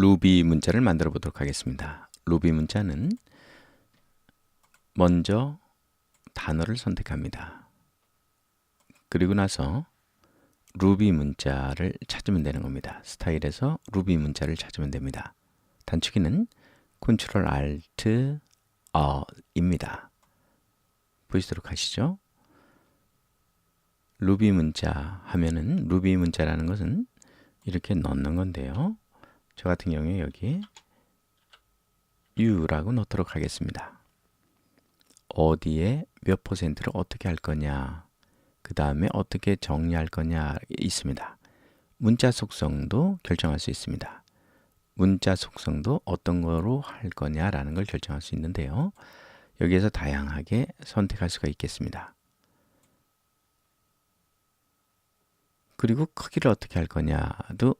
루비 문자를 만들어 보도록 하겠습니다. 루비 문자는 먼저 단어를 선택합니다. 그리고 나서 루비 문자를 찾으면 되는 겁니다. 스타일에서 루비 문자를 찾으면 됩니다. 단축키는 Ctrl Alt 어입니다. 보시도록 하시죠. 루비 문자 하면은 루비 문자라는 것은 이렇게 넣는 건데요. 저 같은 경우에 여기 U라고 넣도록 하겠습니다. 어디에 몇 퍼센트를 어떻게 할 거냐, 그 다음에 어떻게 정리할 거냐 있습니다. 문자 속성도 결정할 수 있습니다. 문자 속성도 어떤 거로 할 거냐라는 걸 결정할 수 있는데요. 여기에서 다양하게 선택할 수가 있겠습니다. 그리고 크기를 어떻게 할 거냐도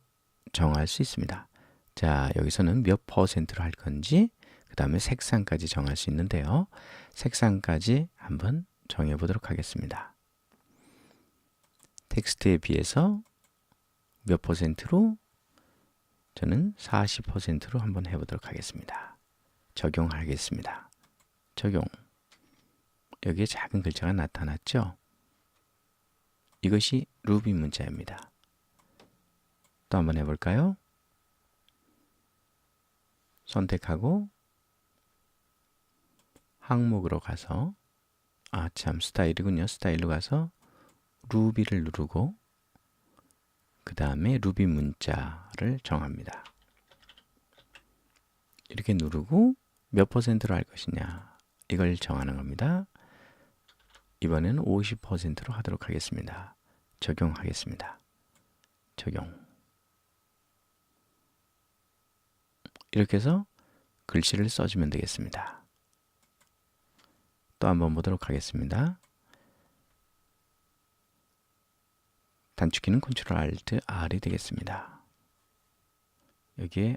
정할 수 있습니다. 자, 여기서는 몇 퍼센트로 할 건지, 그 다음에 색상까지 정할 수 있는데요. 색상까지 한번 정해 보도록 하겠습니다. 텍스트에 비해서 몇 퍼센트로 저는 40%로 한번 해보도록 하겠습니다. 적용하겠습니다. 적용. 여기에 작은 글자가 나타났죠? 이것이 루비 문자입니다. 또 한번 해볼까요? 선택하고 항목으로 가서 아 참 스타일이군요. 스타일로 가서 루비를 누르고 그 다음에 루비 문자를 정합니다. 이렇게 누르고 몇 퍼센트로 할 것이냐 이걸 정하는 겁니다. 이번에는 50%로 하도록 하겠습니다. 적용하겠습니다. 적용. 이렇게 해서 글씨를 써주면 되겠습니다. 또 한번 보도록 하겠습니다. 단축키는 Ctrl Alt R이 되겠습니다. 여기에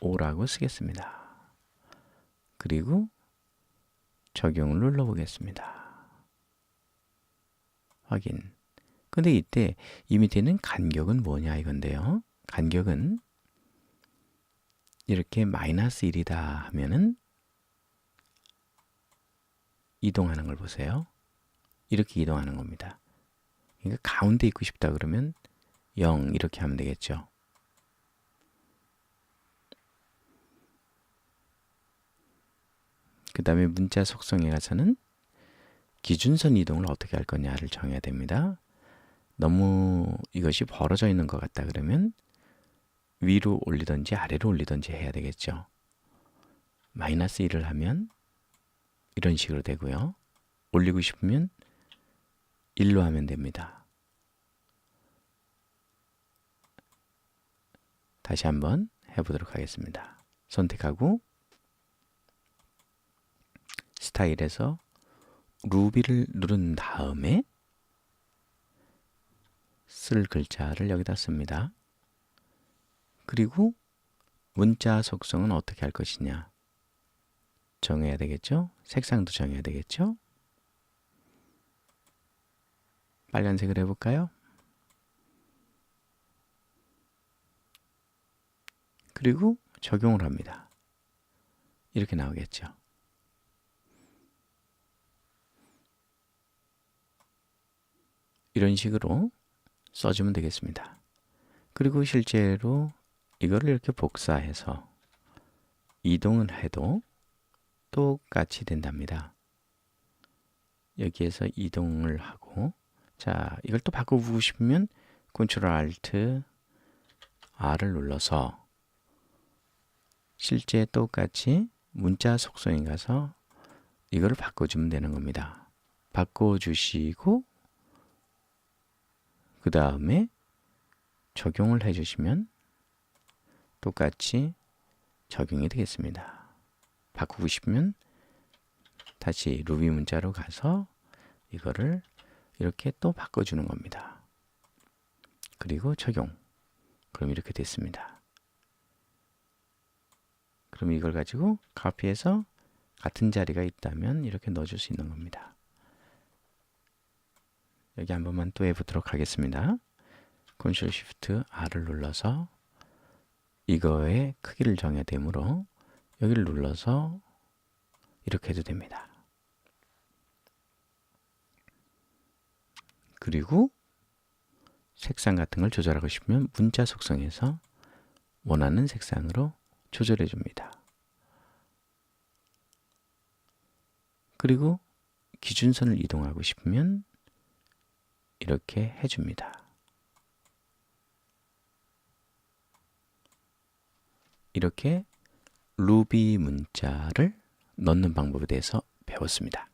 O라고 쓰겠습니다. 그리고 적용을 눌러보겠습니다. 확인. 근데 이때 이 밑에는 간격은 뭐냐 이건데요. 간격은 이렇게 마이너스 1이다 하면은 이동하는 걸 보세요. 이렇게 이동하는 겁니다. 그러니까 가운데 있고 싶다 그러면 0 이렇게 하면 되겠죠. 그 다음에 문자 속성에 가서는 기준선 이동을 어떻게 할 거냐를 정해야 됩니다. 너무 이것이 벌어져 있는 것 같다 그러면 위로 올리든지 아래로 올리든지 해야 되겠죠. 마이너스 1을 하면 이런 식으로 되고요. 올리고 싶으면 1로 하면 됩니다. 다시 한번 해보도록 하겠습니다. 선택하고 스타일에서 루비를 누른 다음에 쓸 글자를 여기다 씁니다. 그리고 문자 속성은 어떻게 할 것이냐 정해야 되겠죠? 색상도 정해야 되겠죠? 빨간색을 해볼까요? 그리고 적용을 합니다. 이렇게 나오겠죠. 이런 식으로 써주면 되겠습니다. 그리고 실제로 이거를 이렇게 복사해서 이동을 해도 똑같이 된답니다. 여기에서 이동을 하고 자 이걸 또 바꿔보고 싶으면 Ctrl Alt R을 눌러서 실제 똑같이 문자 속성에 가서 이거를 바꿔주면 되는 겁니다. 바꿔주시고 그 다음에 적용을 해주시면 똑같이 적용이 되겠습니다. 바꾸고 싶으면 다시 루비 문자로 가서 이거를 이렇게 또 바꿔주는 겁니다. 그리고 적용. 그럼 이렇게 됐습니다. 그럼 이걸 가지고 카피해서 같은 자리가 있다면 이렇게 넣어줄 수 있는 겁니다. 여기 한 번만 또 해보도록 하겠습니다. Ctrl Shift R을 눌러서 이거의 크기를 정해야 되므로 여기를 눌러서 이렇게 해도 됩니다. 그리고 색상 같은 걸 조절하고 싶으면 문자 속성에서 원하는 색상으로 조절해 줍니다. 그리고 기준선을 이동하고 싶으면 이렇게 해줍니다. 이렇게 루비 문자를 넣는 방법에 대해서 배웠습니다.